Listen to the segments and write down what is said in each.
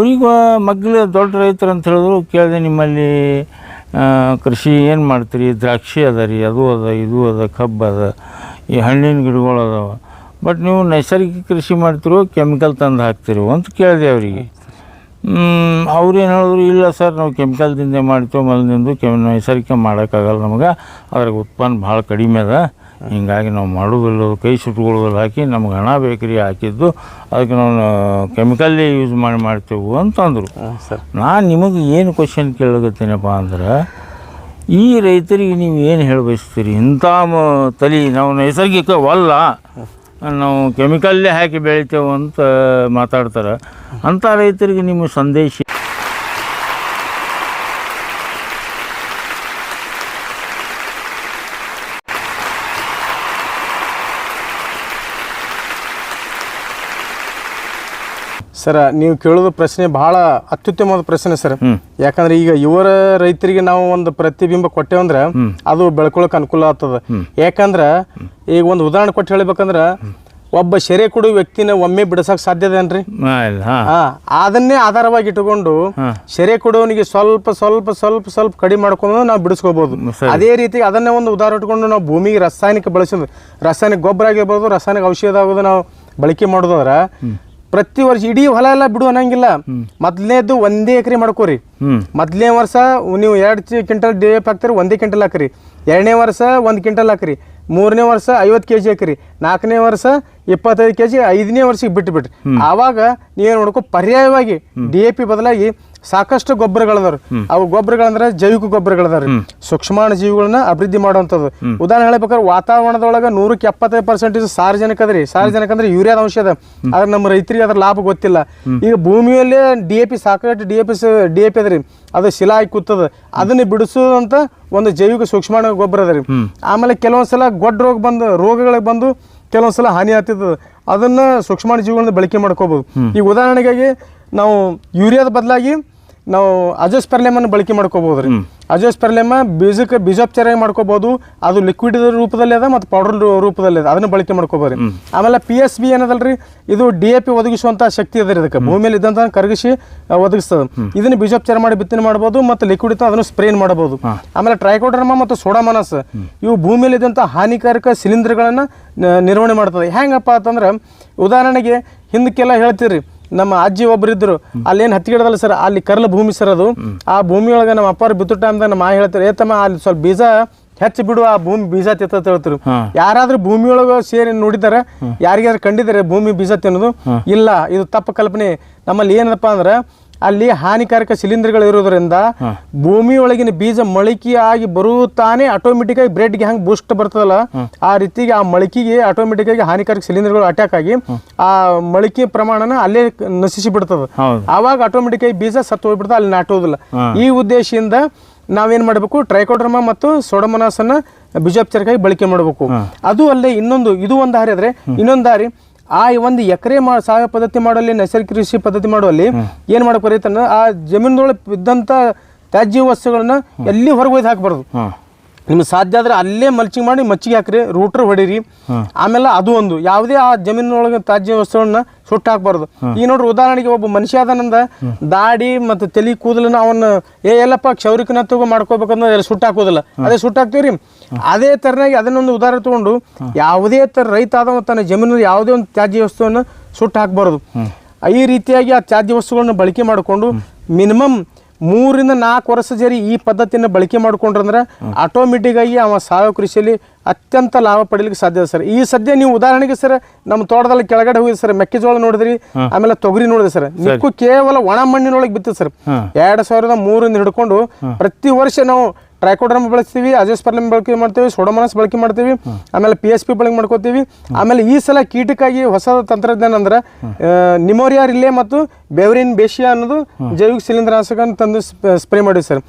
ಅವ್ರಿಗೆ ಮಗ್ಳು ದೊಡ್ಡ ರೈತರು ಅಂತ ಹೇಳಿದ್ರು, ಕೇಳಿದೆ ನಿಮ್ಮಲ್ಲಿ ಕೃಷಿ ಏನು ಮಾಡ್ತೀರಿ? ದ್ರಾಕ್ಷಿ ಅದ ರೀ, ಅದು ಅದ, ಇದು ಅದ, ಕಬ್ಬು ಅದ, ಈ ಹಣ್ಣಿನ ಗಿಡಗಳು ಅದಾವ. ಬಟ್ ನೀವು ನೈಸರ್ಗಿಕ ಕೃಷಿ ಮಾಡ್ತಿರೋ, ಕೆಮಿಕಲ್ ತಂದು ಹಾಕ್ತಿರೋ ಅಂತ ಕೇಳಿದೆ ಅವರಿಗೆ. ಅವ್ರು ಏನು ಹೇಳಿದ್ರು, ಇಲ್ಲ ಸರ್, ನಾವು ಕೆಮಿಕಲ್ದಿಂದ ಮಾಡ್ತೀವಿ, ಮೊದಲಿಂದ ಕೆಮ್, ನೈಸರ್ಗಿಕ ಮಾಡೋಕ್ಕಾಗಲ್ಲ ನಮಗೆ, ಅದ್ರಾಗ ಉತ್ಪನ್ನ ಭಾಳ ಕಡಿಮೆ ಅದ. ಹಿಂಗಾಗಿ ನಾವು ಮಾಡುವುದಿಲ್ಲ ಕೈ ಸುಟ್ಕೊಳ್ಳೋದಿಲ್ಲ ಹಾಕಿ ನಮ್ಗೆ ಹಣ ಬೇಕ್ರಿ ಹಾಕಿದ್ದು ಅದಕ್ಕೆ ನಾವು ಕೆಮಿಕಲ್ಲೇ ಯೂಸ್ ಮಾಡಿ ಮಾಡ್ತೇವೆ ಅಂತಂದರು. ನಾನು ನಿಮಗೆ ಏನು ಕ್ವಶನ್ ಕೇಳಕತ್ತೀನಪ್ಪ ಅಂದ್ರೆ ಈ ರೈತರಿಗೆ ನೀವು ಏನು ಹೇಳಬಯಸ್ತೀರಿ? ಇಂಥ ಮ ತಲೆ ನಾವು ನೈಸರ್ಗಿಕವಲ್ಲ ನಾವು ಕೆಮಿಕಲ್ಲೇ ಹಾಕಿ ಬೆಳಿತೇವೆ ಅಂತ ಮಾತಾಡ್ತಾರೆ. ಅಂಥ ರೈತರಿಗೆ ನಿಮ್ಮ ಸಂದೇಶ ಸರ್ ನೀವು ಕೇಳೋದು ಪ್ರಶ್ನೆ ಬಹಳ ಅತ್ಯುತ್ತಮವಾದ ಪ್ರಶ್ನೆ ಸರ್. ಯಾಕಂದ್ರೆ ಈಗ ಇವರ ರೈತರಿಗೆ ನಾವು ಒಂದು ಪ್ರತಿಬಿಂಬ ಕೊಟ್ಟೇವಂದ್ರೆ ಅದು ಬೆಳ್ಕೊಳಕ್ ಅನುಕೂಲ ಆಗ್ತದ. ಯಾಕಂದ್ರ ಈಗ ಒಂದು ಉದಾಹರಣೆ ಕೊಟ್ಟು ಹೇಳ್ಬೇಕಂದ್ರ ಒಬ್ಬ ಸೆರೆ ಕೊಡುವ ವ್ಯಕ್ತಿನ ಒಮ್ಮೆ ಬಿಡಿಸಕ್ ಸಾಧ್ಯದೇನ್ರಿ ಹಾ. ಅದನ್ನೇ ಆಧಾರವಾಗಿ ಇಟ್ಟುಕೊಂಡು ಸೆರೆ ಕೊಡೋನಿಗೆ ಸ್ವಲ್ಪ ಸ್ವಲ್ಪ ಸ್ವಲ್ಪ ಸ್ವಲ್ಪ ಕಡಿಮೆ ಮಾಡ್ಕೊಂಡು ನಾವು ಬಿಡಿಸ್ಕೋಬಹುದು ಅದೇ ರೀತಿ ಅದನ್ನೇ ಒಂದು ಉದಾಹರಣೆ ಇಟ್ಕೊಂಡು ನಾವು ಭೂಮಿಗೆ ರಾಸಾಯನಿಕ ಬಳಸೋದು ರಾಸಾಯನಿಕ ಗೊಬ್ಬರ ಆಗಿರ್ಬೋದು ರಾಸಾಯನಿಕ ಔಷಧ ಆಗೋದು ನಾವು ಬಳಕೆ ಮಾಡೋದಾದ್ರ ಪ್ರತಿ ವರ್ಷ ಇಡೀ ಹೊಲ ಎಲ್ಲ ಬಿಡು ಅನ್ನಂಗಿಲ್ಲ. ಮೊದಲನೇದು ಒಂದೇ ಎಕರೆ ಮಾಡ್ಕೋರಿ. ಮೊದಲನೇ ವರ್ಷ ನೀವು ಎರಡು ಕ್ವಿಂಟಲ್ ಡಿ ಎಫ್ ಹಾಕ್ತೀರಿ ಒಂದೇ ಕ್ವಿಂಟಲ್ ಹಾಕ್ರಿ. ಎರಡನೇ ವರ್ಷ ಒಂದು ಕ್ವಿಂಟಲ್ ಹಾಕ್ರಿ. ಮೂರನೇ ವರ್ಷ ಐವತ್ತು ಕೆ ಜಿ ಹಾಕ್ರಿ. ನಾಲ್ಕನೇ ವರ್ಷ ಇಪ್ಪತ್ತೈದು ಕೆ ಜಿ ಐದನೇ ವರ್ಷಕ್ಕೆ ಬಿಟ್ಟು ಬಿಟ್ರಿ ಆವಾಗ ನೀವೇನು ಮಾಡ್ಕೋ ಪರ್ಯಾಯವಾಗಿ ಡಿ ಎ ಪಿ ಬದಲಾಗಿ ಸಾಕಷ್ಟು ಗೊಬ್ಬರಗಳದಾವ್ರಿ. ಅವು ಗೊಬ್ಬರಗಳಂದ್ರೆ ಜೈವಿಕ ಗೊಬ್ಬರಗಳದಾವ್ರಿ. ಸೂಕ್ಷ್ಮಾಣು ಜೀವಿಗಳನ್ನ ಅಭಿವೃದ್ಧಿ ಮಾಡುವಂಥದ್ದು. ಉದಾಹರಣೆ ಹೇಳ್ಬೇಕಾದ್ರೆ ವಾತಾವರಣದೊಳಗೆ ನೂರಕ್ಕೆ ಎಪ್ಪತ್ತೈದು ಪರ್ಸೆಂಟೇಜ್ ಸಾರ್ವಜನಿಕ ಅದ್ರಿ ಸಾರ್ವಜನಿಕ ಅಂದ್ರೆ ಯೂರಿಯಾದ ಅಂಶ ಅದ. ಆದ್ರೆ ನಮ್ಮ ರೈತರಿಗೆ ಅದ್ರ ಲಾಭ ಗೊತ್ತಿಲ್ಲ. ಈಗ ಭೂಮಿಯಲ್ಲೇ ಡಿ ಎ ಪಿ ಸಾಕಷ್ಟು D A P D A P ಅದ್ರಿ ಅದು ಶಿಲಾ ಹಾಕಿ ಕೂತದ. ಅದನ್ನ ಬಿಡಿಸುವಂತ ಒಂದು ಜೈವಿಕ ಸೂಕ್ಷ್ಮಾಣು ಗೊಬ್ಬರ ಅದ ರೀ. ಆಮೇಲೆ ಕೆಲವೊಂದ್ಸಲ ಗೊಡ್ಡ ರೋಗ ಬಂದು ರೋಗಗಳಿಗೆ ಬಂದು ಕೆಲವೊಂದ್ಸಲ ಹಾನಿ ಆಗ್ತಿರ್ತದೆ ಅದನ್ನ ಸೂಕ್ಷ್ಮಾಣು ಜೀವಿಗಳನ್ನ ಬಳಕೆ ಮಾಡ್ಕೋಬಹುದು ಈಗ ಉದಾಹರಣೆಗಾಗಿ ನಾವು ಯೂರಿಯಾದ ಬದಲಾಗಿ ನಾವು ಅಜೋಸ್ಪೆರ್ಲೆಮನ್ನು ಬಳಕೆ ಮಾಡ್ಕೋಬೋದು ರೀ ಅಜೋಸ್ಪೆರ್ಲೆಮ ಬೀಜಕ್ಕೆ ಬೀಜೋಪಚಾರ ಮಾಡ್ಕೋಬೋದು ಅದು ಲಿಕ್ವಿಡ್ ರೂಪದಲ್ಲಿ ಅದ ಮತ್ತು ಪೌಡರ್ ರೂಪದಲ್ಲಿ ಅದ ಅದನ್ನು ಬಳಕೆ ಮಾಡ್ಕೋಬೋದು ರೀ ಆಮೇಲೆ ಪಿ ಎಸ್ ಬಿ ಏನದಲ್ರಿ? ಇದು ಡಿ ಎ ಪಿ ಒದಗಿಸುವಂಥ ಶಕ್ತಿ ಅದ ರೀ ಇದಕ್ಕೆ. ಭೂಮಿಯಲ್ಲಿ ಇದ್ದಂಥ ಕರಗಿಸಿ ಒದಗಿಸ್ತದೆ. ಇದನ್ನು ಬೀಜೋಪಚಾರ ಮಾಡಿ ಬಿತ್ತನೆ ಮಾಡ್ಬೋದು ಮತ್ತು ಲಿಕ್ವಿಡ್ ಇತ್ತು ಅದನ್ನು ಸ್ಪ್ರೇನ್ ಮಾಡಬಹುದು ಆಮೇಲೆ ಟ್ರೈಕೋಡರ್ಮ ಮತ್ತು ಸೋಡಾಮನಸ್ ಇವು ಭೂಮಿಯಲ್ಲಿ ಇದ್ದಂಥ ಹಾನಿಕಾರಕ ಸಿಲಿಂಡರ್ಗಳನ್ನು ನಿರ್ವಹಣೆ ಮಾಡ್ತದೆ. ಹೆಂಗಪ್ಪ ಅಂತಂದ್ರೆ ಉದಾಹರಣೆಗೆ ಹಿಂದಕ್ಕೆಲ್ಲ ಹೇಳ್ತೀರಿ ನಮ್ಮ ಅಜ್ಜಿ ಒಬ್ರು ಇದ್ರು ಅಲ್ಲೇನು ಹತ್ತಿ ಗಿಡದಲ್ಲ ಸರ್ ಅಲ್ಲಿ ಕರ್ಲ ಭೂಮಿ ಸರ್ ಅದು. ಆ ಭೂಮಿ ಒಳಗ ನಮ್ಮ ಅಪ್ಪಾರು ಬಿತ್ತು ಅಂತ ನಮ್ಮ ಮಾ ಹೇಳ್ತಾರೆ ಏತಮ್ಮ ಅಲ್ಲಿ ಸ್ವಲ್ಪ ಬೀಜ ಹೆಚ್ಚು ಬಿಡು ಆ ಭೂಮಿ ಬೀಜ ತಿತ್ತ ಹೇಳ್ತಿರು ಯಾರಾದ್ರೂ ಭೂಮಿ ಒಳಗ ಸೇರಿ ನೋಡಿದಾರ ಯಾರಿಗಾದ್ರೂ ಕಂಡಿದಾರೆ ಭೂಮಿ ಬೀಜ ತಿನ್ನೋದು? ಇಲ್ಲ ಇದು ತಪ್ಪು ಕಲ್ಪನೆ. ನಮ್ಮಲ್ಲಿ ಏನಪ್ಪ ಅಂದ್ರೆ ಅಲ್ಲಿ ಹಾನಿಕಾರಕ ಸಿಲಿಂಡರ್ಗಳು ಇರೋದ್ರಿಂದ ಭೂಮಿ ಒಳಗಿನ ಬೀಜ ಮೊಳಕೆಯಾಗಿ ಆಗಿ ಬರುತ್ತಾನೆ ಆಟೋಮೆಟಿಕ್ ಆಗಿ ಬ್ರೆಡ್ಗೆ ಹಂಗ್ ಬೂಸ್ಟ್ ಬರ್ತದಲ್ಲ? ಆ ರೀತಿಗೆ ಆ ಮೊಳಕೆಗೆ ಆಟೋಮೆಟಿಕ್ ಆಗಿ ಹಾನಿಕಾರಕ ಸಿಲಿಂಡರ್ಗಳು ಅಟ್ಯಾಕ್ ಆಗಿ ಆ ಮೊಳಕೆ ಪ್ರಮಾಣನ ಅಲ್ಲೇ ನಶಿಸಿ ಬಿಡ್ತದ. ಆವಾಗ ಆಟೋಮೆಟಿಕ್ ಆಗಿ ಬೀಜ ಸತ್ತು ಹೋಗ್ಬಿಡ್ತದೆ ಅಲ್ಲಿ ನಾಟೋದಿಲ್ಲ ಈ ಉದ್ದೇಶದಿಂದ ನಾವೇನ್ ಮಾಡಬೇಕು ಟ್ರೈಕೋಡ್ರಮಾ ಮತ್ತು ಸೋಡಮನಾಸನ್ನ ಬೀಜೋಪಚಾರಕ್ಕಾಗಿ ಬಳಕೆ ಮಾಡಬೇಕು. ಅದು ಅಲ್ಲೇ ಇನ್ನೊಂದು ಇದು ಒಂದು ದಾರಿ ಆದ್ರೆ ಇನ್ನೊಂದು ದಾರಿ ಆ ಒಂದು ಎಕರೆ ಮಾ ಸಾವಯವ ಪದ್ಧತಿ ಮಾಡುವಲ್ಲಿ ನೈಸರ್ಗಿಕ ಕೃಷಿ ಪದ್ಧತಿ ಮಾಡುವಲ್ಲಿ ಏನ್ ಮಾಡಬೇಕು ರೈತನ ಆ ಜಮೀನದೊಳಗೆ ಬಿದ್ದಂತ ತ್ಯಾಜ್ಯ ವಸ್ತುಗಳನ್ನ ಎಲ್ಲಿ ಹೊರಗೆ ಒಯ್ದು ಹಾಕಬಾರ್ದು. ನಿಮ್ಗೆ ಸಾಧ್ಯ ಆದ್ರೆ ಅಲ್ಲೇ ಮಲ್ಚಿಂಗ್ ಮಾಡಿ ಮಚ್ಚಿಗೆ ಹಾಕ್ರಿ ರೂಟ್ರ್ ಹೊಡೀರಿ. ಆಮೇಲೆ ಅದು ಒಂದು. ಯಾವುದೇ ಆ ಜಮೀನೊಳಗೆ ತಾಜ್ಯ ವಸ್ತುಗಳನ್ನ ಸುಟ್ಟು ಹಾಕ್ಬಾರ್ದು. ಈಗ ನೋಡ್ರಿ ಉದಾಹರಣೆಗೆ ಒಬ್ಬ ಮನುಷ್ಯ ಅದನಂದ ದಾಡಿ ಮತ್ತು ತಲೆ ಕೂದಲನ್ನ ಅವನ್ನ ಏ ಎಲ್ಲಪ್ಪ ಕ್ಷೌರಿಕನ ತಗೋ ಮಾಡ್ಕೋಬೇಕಂದ್ರೆ ಎಲ್ಲ ಸುಟ್ಟು ಹಾಕೋದಿಲ್ಲ. ಅದೇ ಸುಟ್ಟು ಹಾಕ್ತೀವ್ರಿ. ಅದೇ ತರನಾಗಿ ಅದನ್ನೊಂದು ಉದಾಹರಣೆ ತಗೊಂಡು ಯಾವುದೇ ತರ ರೈತ ಆದವ ತನ್ನ ಜಮೀನಲ್ಲಿ ಯಾವುದೇ ಒಂದು ತ್ಯಾಜ್ಯ ವಸ್ತುವನ್ನು ಸುಟ್ಟು ಹಾಕಬಾರ್ದು. ಈ ರೀತಿಯಾಗಿ ಆ ತ್ಯಾಜ್ಯ ವಸ್ತುಗಳನ್ನ ಬಳಕೆ ಮಾಡಿಕೊಂಡು ಮಿನಿಮಮ್ ಮೂರಿಂದ ನಾಲ್ಕು ವರ್ಷ ಜರಿ ಈ ಪದ್ಧತಿಯನ್ನು ಬಳಕೆ ಮಾಡ್ಕೊಂಡ್ರಂದ್ರೆ ಆಟೋಮೆಟಿಕ್ ಆಗಿ ಅವ ಸಾವಯವ ಕೃಷಿಯಲ್ಲಿ ಅತ್ಯಂತ ಲಾಭ ಪಡೀಲಿಕ್ಕೆ ಸಾಧ್ಯ ಸರ್. ಈ ಸದ್ಯ ನೀವು ಉದಾಹರಣೆಗೆ ಸರ್ ನಮ್ಮ ತೋಟದಲ್ಲಿ ಕೆಳಗಡೆ ಹೋಗಿದೆ ಸರ್ ಮೆಕ್ಕೆಜೋಳ ನೋಡಿದ್ರಿ ಆಮೇಲೆ ತೊಗರಿ ನೋಡಿದೆ ಸರ್. ನಿಕ್ಕು ಕೇವಲ ಒಣ ಮಣ್ಣಿನೊಳಗೆ ಬಿತ್ತು ಸರ್. ಎರಡ್ ಸಾವಿರದ ಮೂರಿಂದ ಹಿಡ್ಕೊಂಡು ಪ್ರತಿ ವರ್ಷ ನಾವು ಟ್ರೈಕೋಡ್ರಮ್ ಬಳಸ್ತೀವಿ ಅಜೋಸ್ಪರ್ಲಮ್ ಬಳಕೆ ಮಾಡ್ತೀವಿ ಸೋಡೋಮನಸ್ ಬಳಕೆ ಮಾಡ್ತೀವಿ ಆಮೇಲೆ ಪಿ ಎಸ್ ಪಿ ಬಳಕೆ ಮಾಡ್ಕೋತೀವಿ. ಆಮೇಲೆ ಈ ಸಲ ಕೀಟಕ್ಕಾಗಿ ಹೊಸ ತಂತ್ರಜ್ಞಾನ ಅಂದ್ರೆ ನಿಮೋರಿಯಾ ರಿಲೇ ಮತ್ತು ಬೆವರಿನ್ ಬೇಷಿಯಾ ಅನ್ನೋದು ಜೈವಿಕ ಶಿಲೀಂಧ್ರನಾಶಕ ತಂದು ಸ್ಪ್ರೇ ಮಾಡಿವಿ ಸರ್.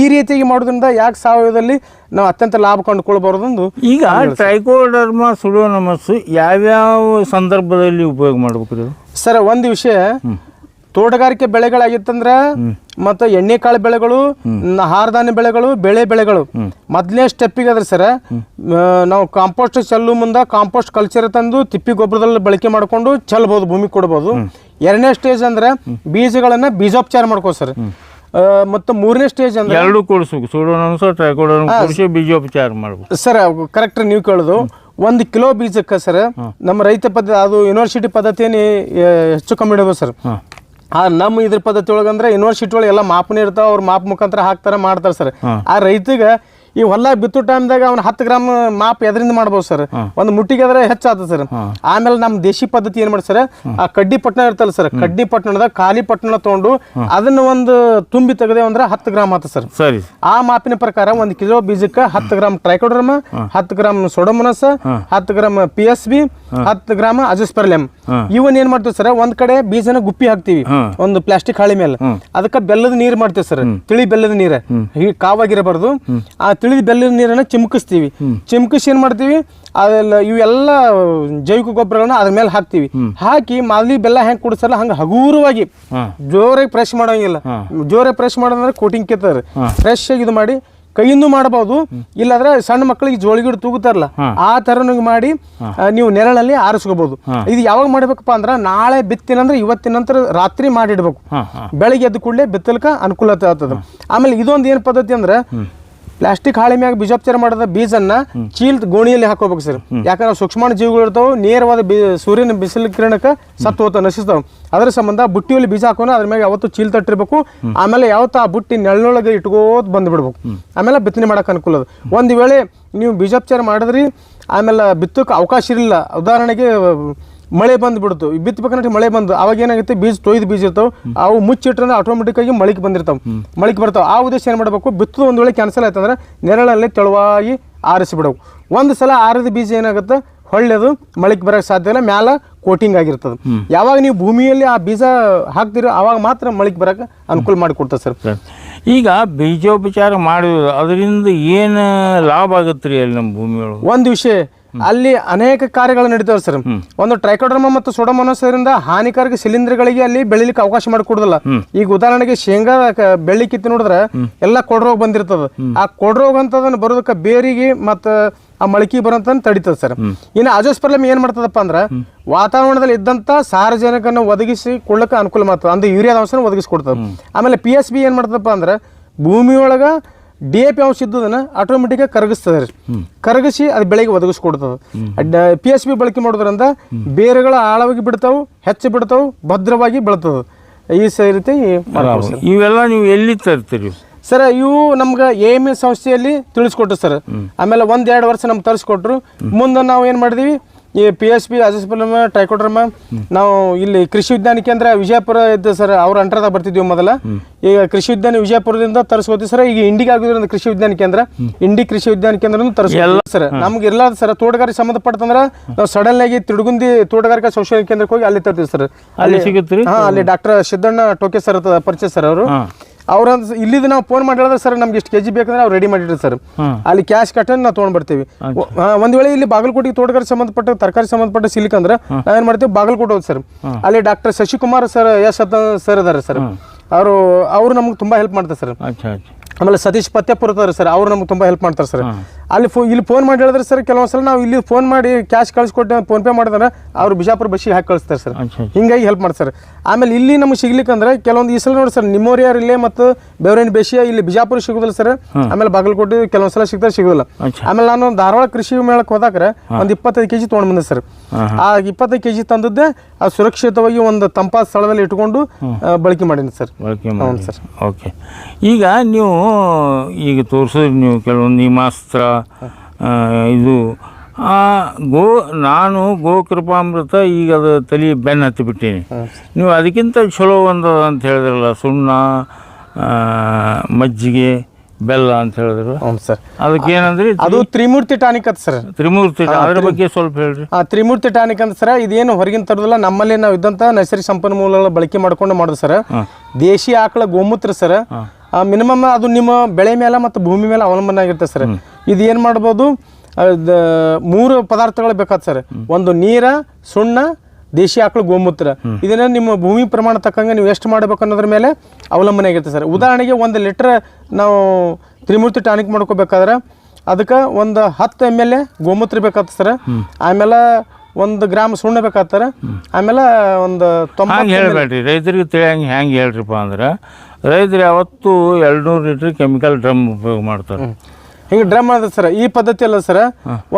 ಈ ರೀತಿಯಾಗಿ ಮಾಡೋದ್ರಿಂದ ಯಾಕೆ ಸಾವಯವದಲ್ಲಿ ನಾವು ಅತ್ಯಂತ ಲಾಭ ಕಂಡುಕೊಳ್ಬಾರ್ದು ಈಗ ಟ್ರೈಕೋಡರ್ಮ ಸುಡೋನಮಸ್ಸು ಯಾವ್ಯಾವ ಸಂದರ್ಭದಲ್ಲಿ ಉಪಯೋಗ ಮಾಡಬೇಕು ಸರ್ ಒಂದು ವಿಷಯ ತೋಟಗಾರಿಕೆ ಬೆಳೆಗಳಾಗಿತ್ತಂದ್ರೆ ಮತ್ತು ಎಣ್ಣೆಕಾಳು ಬೆಳೆಗಳು ಆಹಾರಧಾನ್ಯ ಬೆಳೆಗಳು ಬೆಳೆ ಬೆಳೆಗಳು. ಮೊದಲನೇ ಸ್ಟೆಪ್ಪಿಗೆ ಅದ್ರ ಸರ್ ನಾವು ಕಾಂಪೋಸ್ಟ್ ಚೆಲ್ಲು ಮುಂದೆ ಕಾಂಪೋಸ್ಟ್ ಕಲ್ಚರ್ ತಂದು ತಿಪ್ಪಿ ಗೊಬ್ಬರದಲ್ಲಿ ಬಳಕೆ ಮಾಡ್ಕೊಂಡು ಚೆಲ್ಬೋದು ಭೂಮಿ ಕೊಡ್ಬೋದು. ಎರಡನೇ ಸ್ಟೇಜ್ ಅಂದ್ರೆ ಬೀಜಗಳನ್ನ ಬೀಜೋಪಚಾರ ಮಾಡ್ಕೋ ಸರ್. ಮತ್ತು ಮೂರನೇ ಸ್ಟೇಜ್ ಅಂದ್ರೆ ಎರಡು ಕೂಡಿಸಿ ಬೀಜೋಪಚಾರ ಮಾಡಬೇಕು. ಸರ್ ಕರೆಕ್ಟ್ ನೀವು ಕೇಳೋದು. ಒಂದು ಕಿಲೋ ಬೀಜಕ್ಕೆ ಸರ್ ನಮ್ಮ ರೈತ ಪದ್ಧತಿ ಅದು ಯೂನಿವರ್ಸಿಟಿ ಪದ್ಧತಿಯನ್ನು ಹೆಚ್ಚು ಕಮ್ಮಿ ಇಡಬೇಕು ಸರ್. ಆ ನಮ್ಮ ಇದ್ರ ಪದ್ಧತಿ ಒಳಗಂದ್ರೆ ಯೂನಿವರ್ಸಿಟಿ ಒಳಗೆ ಎಲ್ಲ ಮಾಪನ ಇರ್ತಾವ ಅವ್ರ ಮಾಪ್ ಮುಖಾಂತರ ಹಾಕ್ತಾರ ಮಾಡ್ತಾರೆ ಸರ್. ಆ ರೈತಗೆ ಈ ಹೊಲ ಬಿತ್ತು ಟೈಮ್ದಾಗ ಅವ್ನ ಹತ್ತು ಗ್ರಾಮ್ ಮಾಪ್ ಎದರಿಂದ ಮಾಡ್ಬೋದು ಸರ್ ಒಂದು ಮುಟ್ಟಿಗೆ ಆದ್ರೆ ಹೆಚ್ಚಾಗ್ತದೆ ಸರ್ ಆಮೇಲೆ ನಮ್ಮ ದೇಶಿ ಪದ್ಧತಿ ಏನ್ ಮಾಡಿ ಸರ್ ಆ ಕಡ್ಡಿ ಪಟ್ಟಣ ಇರ್ತಲ್ಲ ಸರ್ ಕಡ್ಡಿ ಪಟ್ಟಣದ ಖಾಲಿ ಪಟ್ಟಣ ತಗೊಂಡು ಅದನ್ನ ಒಂದು ತುಂಬಿ ತೆಗೆದೆ ಅಂದ್ರೆ ಹತ್ತು ಗ್ರಾಮ್ ಆತ ಸರ್ ಸರಿ. ಆ ಮಾಪಿನ ಪ್ರಕಾರ ಒಂದು ಕಿಲೋ ಬೀಜಕ್ಕೆ ಹತ್ತು ಗ್ರಾಮ್ ಟ್ರೈಕೋಡ್ರಮ ಹತ್ತು ಗ್ರಾಮ್ ಸೊಡೋಮನಸ್ ಹತ್ತು ಗ್ರಾಮ್ ಪಿ ಎಸ್ ಬಿ ಹತ್ತು ಗ್ರಾಮ್ ಅಜಸ್ಪರ್ಲೆಮ್ ಇವನ್ ಏನ್ ಮಾಡ್ತೇವೆ ಸರ್ ಒಂದ್ ಕಡೆ ಬೀಜನ ಗುಪ್ಪಿ ಹಾಕ್ತಿವಿ. ಒಂದು ಪ್ಲಾಸ್ಟಿಕ್ ಹಾಳಿ ಮೇಲೆ. ಅದಕ್ಕೆ ಬೆಲ್ಲದ ನೀರ್ ಮಾಡ್ತೀವಿ ಸರ್ ತಿಳಿ ಬೆಲ್ಲದ ನೀರ. ಕಾವಾಗಿರಬಾರ್ದು. ಆ ತಿಳಿದ ಬೆಲ್ಲದ ನೀರನ್ನ ಚಿಮುಕಿಸ್ತೀವಿ. ಚಿಮುಕಿಸಿ ಏನ್ ಮಾಡ್ತೀವಿ? ಅದೆಲ್ಲ ಇವೆಲ್ಲ ಜೈವಿಕ ಗೊಬ್ಬರಗಳನ್ನ ಅದ್ರ ಮೇಲೆ ಹಾಕ್ತಿವಿ. ಹಾಕಿ ಮಾದಲಿ ಬೆಲ್ಲ ಹೆಂಗ್ ಕುಡಿಸಲ್ಲ ಹಂಗ ಹಗೂರವಾಗಿ ಜೋರಾಗಿ ಫ್ರೆಶ್ ಮಾಡೋಂಗಿಲ್ಲ. ಜೋರಾಗಿ ಫ್ರೆಶ್ ಮಾಡೋದಂದ್ರೆ ಕೋಟಿಂಗ್ ಕೆತ್ತಾರ ಫ್ರೆಶ್ ಆಗಿ ಇದು ಮಾಡಿ ಕೈಯಿಂದ ಮಾಡಬಹುದು. ಇಲ್ಲಾಂದ್ರೆ ಸಣ್ಣ ಮಕ್ಕಳಿಗೆ ಜೋಳಿಗಿಡ ತೂಗುತ್ತಾರಲ್ಲ ಆ ತರನಿಗೆ ಮಾಡಿ ನೀವು ನೆರಳಲ್ಲಿ ಆರಿಸ್ಕೋಬಹುದು. ಇದು ಯಾವಾಗ ಮಾಡ್ಬೇಕಪ್ಪ ಅಂದ್ರ ನಾಳೆ ಬಿತ್ತಿನಂದ್ರೆ ಇವತ್ತಿನ ನಂತರ ರಾತ್ರಿ ಮಾಡಿಡ್ಬೇಕು. ಬೆಳಿಗ್ಗೆ ಎದ್ದ ಕೂಡಲೇ ಬಿತ್ತಲಕ ಅನುಕೂಲತೆ ಆಗ್ತದ. ಆಮೇಲೆ ಇದೊಂದು ಏನ್ ಪದ್ಧತಿ ಅಂದ್ರೆ ಪ್ಲಾಸ್ಟಿಕ್ ಹಾಳೆ ಮ್ಯಾಗ ಬೀಜೋಪಚಾರ ಮಾಡಿದ ಬೀಜನ್ನ ಚೀಲ್ ಗೋಣಿಯಲ್ಲಿ ಹಾಕೋಬೇಕು ಸರ್ ಯಾಕಂದ್ರೆ ಸೂಕ್ಷ್ಮಾಣು ಜೀವಿಗಳು ಇರ್ತಾವ, ನೇರವಾದ ಸೂರ್ಯನ ಬಿಸಿಲು ಕಿರಣಕ್ಕೆ ಸತ್ತು ಹೋತ ನಶಿಸ್ತಾವ. ಅದ್ರ ಸಂಬಂಧ ಬುಟ್ಟಿಯಲ್ಲಿ ಬೀಜ ಹಾಕೋಣ ಅದ್ರ ಮ್ಯಾಗ ಯಾವತ್ತು ಚೀಲ್ ತಟ್ಟಿರ್ಬೇಕು. ಆಮೇಲೆ ಯಾವತ್ತು ಆ ಬುಟ್ಟಿ ನೆಳ್ಳೊಳಗೆ ಇಟ್ಕೋತ ಬಂದ್ಬಿಡ್ಬೇಕು. ಆಮೇಲೆ ಬಿತ್ತನೆ ಮಾಡಕ್ಕೆ ಅನುಕೂಲ ಅದು. ಒಂದು ವೇಳೆ ನೀವು ಬೀಜೋಪಚಾರ ಮಾಡಿದ್ರಿ, ಆಮೇಲೆ ಬಿತ್ತಕ್ಕೆ ಅವಕಾಶ ಇರಲಿಲ್ಲ. ಉದಾಹರಣೆಗೆ ಮಳೆ ಬಂದ್ಬಿಡ್ತು ಬಿತ್ತಬೇಕಂದ್ರೆ ಮಳೆ ಬಂದು. ಅವಾಗ ಏನಾಗುತ್ತೆ? ಬೀಜ ತೊಯ್ದು ಬೀಜ ಇರ್ತಾವ. ಅವು ಮುಚ್ಚಿಟ್ರೆ ಆಟೋಮೆಟಿಕ್ ಆಗಿ ಮಳಿಗೆ ಬಂದಿರ್ತಾವ. ಮಳಿಗೆ ಬರ್ತಾವ. ಆ ಉದ್ದೇಶ ಏನು ಮಾಡಬೇಕು? ಬಿತ್ತು ಒಂದು ವೇಳೆ ಕ್ಯಾನ್ಸಲ್ ಆಯ್ತಂದ್ರೆ ನೆರಳಲ್ಲಿ ತೆಳುವಾಗಿ ಆರಿಸಿಬಿಡವು. ಒಂದು ಸಲ ಆರಿದ ಬೀಜ ಏನಾಗುತ್ತೆ? ಹೊಳ್ಳೆದು ಮಳಿಗೆ ಬರೋಕ್ಕೆ ಸಾಧ್ಯ ಇಲ್ಲ. ಮ್ಯಾಲ ಕೋಟಿಂಗ್ ಆಗಿರ್ತದೆ. ಯಾವಾಗ ನೀವು ಭೂಮಿಯಲ್ಲಿ ಆ ಬೀಜ ಹಾಕ್ತಿರೋ ಅವಾಗ ಮಾತ್ರ ಮಳಿಗೆ ಬರೋಕೆ ಅನುಕೂಲ ಮಾಡಿಕೊಡ್ತದೆ ಸರ್. ಸರಿ ಈಗ ಬೀಜೋಪಚಾರ ಮಾಡಿದ್ರು ಅದರಿಂದ ಏನು ಲಾಭ ಆಗುತ್ತೆ ರೀ ಅಲ್ಲಿ ನಮ್ಮ ಭೂಮಿಯೊಳಗೆ? ಒಂದು ವಿಷಯ ಅಲ್ಲಿ ಅನೇಕ ಕಾರ್ಯಗಳು ನಡೀತಾವೆ ಸರ್. ಒಂದು ಟ್ರೈಕೋಡ್ರಮ ಮತ್ತು ಸೋಡಮೊನೋಸರಿಂದ ಹಾನಿಕಾರಕ ಶಿಲೀಂಧ್ರಗಳಿಗೆ ಅಲ್ಲಿ ಬೆಳಿಲಿಕ್ಕೆ ಅವಕಾಶ ಮಾಡಿಕೊಡುದಿಲ್ಲ ಈಗ ಉದಾಹರಣೆಗೆ ಶೇಂಗಾ ಬೆಳ್ಳಿ ಕಿತ್ತು ನೋಡಿದ್ರೆ ಎಲ್ಲ ಕೊಡ್ರೋಗ ಬಂದಿರ್ತದ. ಆ ಕೊಡ್ರೋಗ ಅಂತದನ್ನ ಬರೋದಕ್ಕೆ ಬೇರಿಗೆ ಮತ್ತು ಆ ಮಳಕಿ ಬರೋಂತ ತಡಿತದ ಸರ್. ಇನ್ನು ಅಜೋಸ್ಪರ್ಲಮ್ ಏನ್ ಮಾಡ್ತದಪ್ಪ ಅಂದ್ರ ವಾತಾವರಣದಲ್ಲಿ ಇದ್ದಂತ ಸಾರಜನಕನ ಒದಗಿಸಿ ಕೊಳ್ಳಕ್ಕೆ ಅನುಕೂಲ ಮಾಡ್ತದೆ. ಅಂದ್ರೆ ಯೂರಿಯಾದ ಅಂಶನ ಒದಗಿಸ್ಕೊಡ್ತದೆ. ಆಮೇಲೆ ಪಿ ಎಸ್ ಬಿ ಏನ್ ಮಾಡ್ತದಪ್ಪ ಅಂದ್ರೆ ಭೂಮಿಯೊಳಗ ಡಿ ಎ ಪಿ ಅಂಶ ಇದ್ದದನ್ನ ಆಟೋಮೆಟಿಕ್ ಕರಗಿಸ್ತದೆ ರೀ. ಕರಗಿಸಿ ಅದು ಬೆಳೆಗೆ ಒದಗಿಸ್ಕೊಡ್ತದೆ. ಪಿ ಎಸ್ ಬಿ ಬಳಕೆ ಮಾಡೋದ್ರಿಂದ ಬೇರುಗಳ ಆಳವಾಗಿ ಬಿಡ್ತಾವು ಹೆಚ್ಚು ಬಿಡ್ತಾವು ಭದ್ರವಾಗಿ ಬೆಳ್ತದ. ಈ ಸ ರೀತಿ ಇವೆಲ್ಲ ನೀವು ಎಲ್ಲಿ ತರ್ತೀರಿ? ಸರ್ ಇವು ನಮ್ಗೆ ಎ ಎಂ ಎಸ್ ಸಂಸ್ಥೆಯಲ್ಲಿ ತಿಳಿಸ್ಕೊಟ್ರು ಸರ್. ಆಮೇಲೆ ಒಂದೆರಡು ಎರಡು ವರ್ಷ ನಮ್ಗೆ ತರಿಸ್ಕೊಟ್ರು. ಮುಂದೆ ನಾವು ಏನು ಮಾಡಿದ್ವಿ? ಈ ಪಿ ಎಸ್ ಪಿ ರಾಜಸ್ಪಲಮ್ ನಾವು ಇಲ್ಲಿ ಕೃಷಿ ವಿಜ್ಞಾನ ಕೇಂದ್ರ ವಿಜಯಪುರ ಇದ್ದ ಸರ್ ಅವ್ರ ಅಂಟರ್ದಾಗ ಬರ್ತಿದ್ವಿ ಮೊದಲ. ಈಗ ಕೃಷಿ ವಿಜ್ಞಾನ ವಿಜಯಪುರದಿಂದ ತರಿಸ್ಕೋತೀವಿ ಸರ್. ಈಗ ಇಂಡಿಗೆ ಆಗೋದ್ರಿಂದ ಕೃಷಿ ವಿಜ್ಞಾನ ಕೇಂದ್ರ ಇಂಡಿ ಕೃಷಿ ವಿಜ್ಞಾನ ಕೇಂದ್ರ ತರಿಸ್ಕೊಲ್ಲ ಸರ್. ನಮ್ಗೆ ಇಲ್ಲ ಸರ್ ತೋಟಗಾರಿಕೆ ಸಂಬಂಧಪಟ್ಟಂದ್ರೆ ನಾವು ಸಡನ್ ಆಗಿ ತಿಡುಗುಂದಿ ತೋಟಗಾರಿಕಾ ಸಂಶೋಧನಾ ಕೇಂದ್ರಕ್ಕೆ ಹೋಗಿ ಅಲ್ಲಿ ತರ್ತೀವಿ ಸರ್. ಅಲ್ಲಿ ಸಿಗುತ್ತೆ ಅಲ್ಲಿ ಡಾಕ್ಟರ್ ಸಿದ್ದಣ್ಣ ಟೋಕೆ ಸರ್ ಪರಿಚಯ ಸರ್ ಅವರು. ಅವ್ರ ಇಲ್ಲಿದ್ದು ನಾವು ಫೋನ್ ಮಾಡಿ ಹೇಳಿದ್ರೆ ಸರ್ ನಮ್ಗೆ ಇಷ್ಟು ಕೆಜಿ ಬೇಕಂದ್ರೆ ಅವ್ರು ರೆಡಿ ಮಾಡಿಡ್ರಿ ಸರ್ ಅಲ್ಲಿ ಕ್ಯಾಶ್ ಕಟ್ಟನ್ ನಾವು ತೊಗೊಂಡ್ ಬರ್ತೀವಿ ಒಂದ್ ವೇಳೆ ಇಲ್ಲಿ ಬಾಗಲಕೋಟೆಗೆ ತೋಟಗಾರಿಕೆ ಸಂಬಂಧಪಟ್ಟ ತರಕಾರಿ ಸಂಬಂಧಪಟ್ಟ ಸಿಲಿಕಂದ್ರೆ ನಾವೇನ್ ಮಾಡ್ತೀವಿ? ಬಾಗಲಕೋಟೆ ಹೋದ್ ಸರ್ ಅಲ್ಲಿ ಡಾಕ್ಟರ್ ಶಶಿಕುಮಾರ್ ಸರ್ ಎಸ್ ಅಂತ ಸರ್ ಇದಾರೆ ಸರ್ ಅವರು ಅವರು ನಮ್ಗೆ ತುಂಬಾ ಹೆಲ್ಪ್ ಮಾಡ್ತಾರೆ ಸರ್ ಆಮೇಲೆ ಸತೀಶ್ ಪತ್ಯಪುರ ಇದಾರೆ ಸರ್ ಅವ್ರು ನಮ್ಗೆ ತುಂಬಾ ಹೆಲ್ಪ್ ಮಾಡ್ತಾರೆ ಸರ್ ಅಲ್ಲಿ ಫೋ ಇಲ್ಲಿ ಫೋನ್ ಮಾಡಿ ಹೇಳಿದ್ರೆ ಸರ್ ಕೆಲವೊಂದ್ಸಲ ನಾವು ಇಲ್ಲಿ ಫೋನ್ ಮಾಡಿ ಕ್ಯಾಶ್ ಕಳಿಸ್ಕೊಟ್ಟೆ ಫೋನ್ ಪೇ ಮಾಡಿದ್ರೆ ಅವ್ರು ಬಿಜಾಪುರ ಬಸ್ಸಿಗೆ ಹಾಕಿ ಕಳಿಸ್ತಾರೆ ಸರ್ ಹಿಂಗಾಗಿ ಹೆಲ್ಪ್ ಮಾಡ್ತಾರೆ ಆಮೇಲೆ ಇಲ್ಲಿ ನಮ್ಗೆ ಸಿಗ್ಲಿಕ್ಕಂದ್ರೆ ಕೆಲವೊಂದು ಈ ಸಲ ನೋಡಿ ಸರ್ ನಿಮೋರಿಯಾ ಇಲ್ಲೇ ಮತ್ತು ಬೇವ್ರೇನ್ ಬೇಸಿಯ ಇಲ್ಲಿ ಬಿಜಾಪುರ ಸಿಗುದಿಲ್ಲ ಸರ್ ಆಮೇಲೆ ಬಾಗಲಕೋಟೆ ಕೆಲವೊಂದ್ಸಲ ಸಿಗ್ತಾರೆ ಸಿಗುದಿಲ್ಲ. ಆಮೇಲೆ ನಾನು ಧಾರವಾಡ ಕೃಷಿ ಮೇಳಕ್ಕೆ ಹೋದಾಕ್ರೆ ಒಂದು ಇಪ್ಪತ್ತೈದು ಕೆಜಿ ತೊಗೊಂಡು ಬಂದೆ ಸರ್ ಆ ಇಪ್ಪತ್ತೈದು ಕೆಜಿ ತಂದದ್ದೇ ಆ ಸುರಕ್ಷಿತವಾಗಿ ಒಂದು ತಂಪಾದ ಸ್ಥಳದಲ್ಲಿ ಇಟ್ಕೊಂಡು ಬಳಕೆ ಮಾಡೀನಿ ಸರ್ ಸರ್ ಮಾಡಿ ಓಕೆ. ಈಗ ನೀವು ಈಗ ತೋರಿಸಿದ್ರೆ ನೀವು ಕೆಲವೊಂದು ನಿಮಾಸ್ತ್ರ ಇದು ಆ ಗೋ ನಾನು ಗೋಕೃಪಾಮೃತ ಈಗ ಅದು ತಲೆ ಬೆನ್ನು ಹತ್ತಿಬಿಟ್ಟೀನಿ. ನೀವು ಅದಕ್ಕಿಂತ ಚಲೋ ಒಂದು ಅಂತ ಹೇಳಿದ್ರಲ್ಲ ಸುಣ್ಣ ಮಜ್ಜಿಗೆ ಬೆಲ್ಲ ಅಂತ ಹೇಳಿದ್ರು ಹ್ಞೂ ಸರ್. ಅದಕ್ಕೆ ಏನಂದ್ರೆ ಅದು ತ್ರಿಮೂರ್ತಿ ಟಾನಿಕ್ ಅದು ಸರ್. ತ್ರಿಮೂರ್ತಿ ಅದ್ರ ಬಗ್ಗೆ ಸ್ವಲ್ಪ ಹೇಳ್ರಿ. ಆ ತ್ರಿಮೂರ್ತಿ ಟಾನಿಕ್ ಅಂತ ಸರ್ ಇದೇನು ಹೊರಗಿನ ತರದಲ್ಲ ನಮ್ಮಲ್ಲಿ ನಾವು ಇದ್ದಂತ ನೈಸರ್ಗಿಕ ಸಂಪನ್ಮೂಲಗಳ ಬಳಕೆ ಮಾಡ್ಕೊಂಡು ಮಾಡೋದು ಸರ್. ದೇಶಿ ಆಕಳ ಗೋಮೂತ್ರ ಸರ್. ಮಿನಿಮಮ್ ಅದು ನಿಮ್ಮ ಬೆಳೆ ಮೇಲೆ ಮತ್ತು ಭೂಮಿ ಮೇಲೆ ಅವಲಂಬನೆ ಆಗಿರುತ್ತೆ ಸರ್. ಇದು ಏನು ಮಾಡ್ಬೋದು? ಮೂರು ಪದಾರ್ಥಗಳು ಬೇಕಾದ್ ಸರ್. ಒಂದು ನೀರ ಸುಣ್ಣ ದೇಶಿ ಆಕಳು ಗೋಮೂತ್ರ. ಇದನ್ನ ನಿಮ್ಮ ಭೂಮಿ ಪ್ರಮಾಣ ತಕ್ಕಂಗೆ ನೀವು ಎಷ್ಟು ಮಾಡಬೇಕು ಅನ್ನೋದ್ರ ಮೇಲೆ ಅವಲಂಬನೆ ಆಗಿರುತ್ತೆ ಸರ್. ಉದಾಹರಣೆಗೆ ಒಂದು ಲೀಟ್ರ್ ನಾವು ತ್ರಿಮೂರ್ತಿ ಟಾನಿಕ್ ಮಾಡ್ಕೋಬೇಕಾದ್ರೆ ಅದಕ್ಕೆ ಒಂದು ಹತ್ತು ಎಂ ಎಲ್ ಎ ಗೋಮೂತ್ರ ಬೇಕಾಗ್ತದೆ ಸರ್. ಆಮೇಲೆ ಒಂದು ಗ್ರಾಮ್ ಸುಣ್ಣ ಬೇಕಾಗ್ತಾರೆ ಆಮೇಲೆ ಒಂದು ತೊಂಬತ್ತು ಹೇಳ್ರಿ ಹೇಳ್ಬೇಡ್ರಿ. ರೈತರಿಗೆ ತಿಳಿಯಂಗೆ ಹೆಂಗೆ ಹೇಳ್ರಿಪ್ಪ ಅಂದ್ರೆ ರೈತರು ಯಾವತ್ತು ಎರಡ್ನೂರು ಲೀಟ್ರ್ ಕೆಮಿಕಲ್ ಡ್ರಮ್ ಉಪಯೋಗ ಮಾಡ್ತಾರೆ. ಹಿಂಗೆ ಡ್ರಮ್ ಅದ ಸರ್ ಈ ಪದ್ಧತಿ ಅಲ್ಲ ಸರ್.